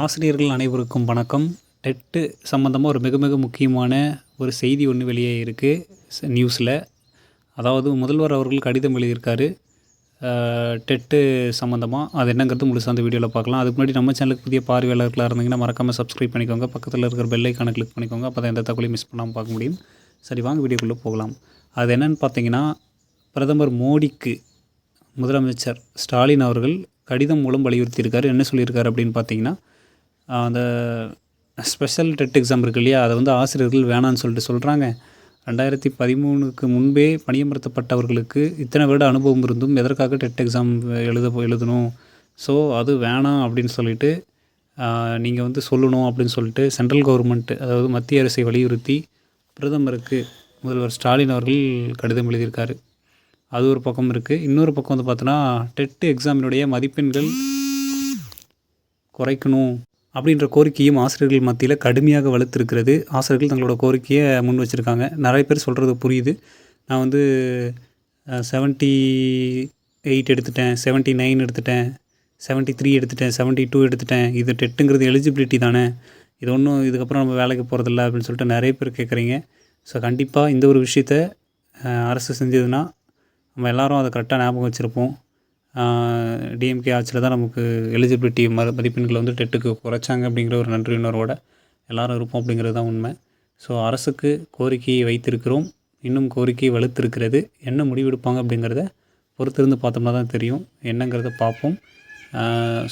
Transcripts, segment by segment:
ஆசிரியர்கள் அனைவருக்கும் வணக்கம். டெட்டு சம்மந்தமாக ஒரு மிக மிக முக்கியமான ஒரு செய்தி ஒன்று வெளியே இருக்குது நியூஸில். அதாவது முதல்வர் அவர்கள் கடிதம் எழுதியிருக்காரு. டெட்டு சம்மந்தமாக அது என்னங்கிறது முழுசாக அந்த வீடியோவில் பார்க்கலாம். அதுக்கு முன்னாடி நம்ம சேனலுக்கு புதிய பார்வையாளர்களாக இருந்தீங்கன்னா மறக்காமல் சப்ஸ்கிரைப் பண்ணிக்கோங்க. பக்கத்தில் இருக்கிற பெல்லைக்கான கிளிக் பண்ணிக்கோங்க. அப்போ தான் எந்த தகவலையும் மிஸ் பண்ணாமல் பார்க்க முடியும். சரி வாங்க வீடியோக்குள்ளே போகலாம். அது என்னன்னு பார்த்தீங்கன்னா பிரதமர் மோடிக்கு முதலமைச்சர் ஸ்டாலின் அவர்கள் கடிதம் மூலம் வலியுறுத்தியிருக்காரு. என்ன சொல்லியிருக்காரு அப்படின்னு பார்த்தீங்கன்னா அந்த ஸ்பெஷல் டெட் எக்ஸாம் இருக்கு இல்லையா? அதை வந்து ஆசிரியர்கள் வேணான்னு சொல்லிட்டு சொல்கிறாங்க ரெண்டாயிரத்தி பதிமூணுக்கு முன்பே பணியமர்த்தப்பட்டவர்களுக்கு இத்தனை வருட அனுபவம் இருந்தும் எதற்காக டெட் எக்ஸாம் எழுத எழுதணும்? ஸோ அது வேணாம் அப்படின்னு சொல்லிட்டு நீங்கள் வந்து சொல்லணும் அப்படின்னு சொல்லிட்டு சென்ட்ரல் கவர்மெண்ட் அதாவது மத்திய அரசை வலியுறுத்தி பிரதமருக்கு முதல்வர் ஸ்டாலின் அவர்கள் கடிதம் எழுதியிருக்காரு. அது ஒரு பக்கம் இருக்குது இன்னொரு பக்கம் வந்து பார்த்தோன்னா டெட்டு எக்ஸாமினுடைய மதிப்பெண்கள் குறைக்கணும். அப்படின்ற கோரிக்கையும் ஆசிரியர்கள் மத்தியில் கடுமையாக வலுத்திருக்கிறது. ஆசிரியர்கள் தங்களோட கோரிக்கையை முன் வச்சுருக்காங்க. நிறைய பேர் சொல்கிறது புரியுது. நான் வந்து செவன்ட்டி எயிட் எடுத்துட்டேன் செவன்ட்டி நைன் எடுத்துட்டேன் செவன்ட்டி த்ரீ எடுத்துட்டேன் செவன்ட்டி டூ எடுத்துட்டேன். இது டெட்டுங்கிறது எலிஜிபிலிட்டி தானே. இது ஒன்றும் இதுக்கப்புறம் நம்ம வேலைக்கு போகிறதில்ல அப்படின்னு சொல்லிட்டு நிறைய பேர் கேட்குறீங்க ஸோ கண்டிப்பாக இந்த ஒரு விஷயத்த அரசு செஞ்சதுன்னா நம்ம எல்லோரும் அதை கரெக்டாக ஞாபகம் வச்சுருப்போம். டிஎம்கே ஆட்சியில் தான் நமக்கு எலிஜிபிலிட்டி மறு மதிப்பெண்களை வந்து டெட்டுக்கு குறைச்சாங்க அப்படிங்கிற ஒரு நன்றி உணர்வோட எல்லாரும் இருப்போம் அப்படிங்கிறது தான் உண்மை. ஸோ அரசுக்கு கோரிக்கையை வைத்திருக்கிறோம். இன்னும் கோரிக்கை வலுத்திருக்கிறது. என்ன முடிவெடுப்பாங்க அப்படிங்கிறத பொறுத்திருந்து பார்த்தோம்னா தான் தெரியும். என்னங்கிறத பார்ப்போம்.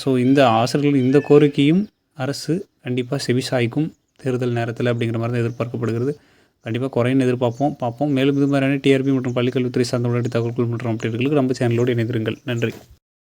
ஸோ இந்த ஆசிரியர்கள் இந்த கோரிக்கையும் அரசு கண்டிப்பாக செவிசாய்க்கும். தேர்தல் நேரத்தில் அப்படிங்கிற மாதிரி தான் எதிர்பார்க்கப்படுகிறது. கண்டிப்பாக குறையும் எதிர்பார்ப்போம். பார்ப்போம். மேலும் இது மாதிரியான டிஆர்பி மற்றும் பள்ளிக்கல்வித்துறை சார்ந்த உடனடி தகவல்கள் மற்றும் அப்டேட்டுகளுக்கு நம்ம சேனலோடு இணைந்திருங்கள். நன்றி.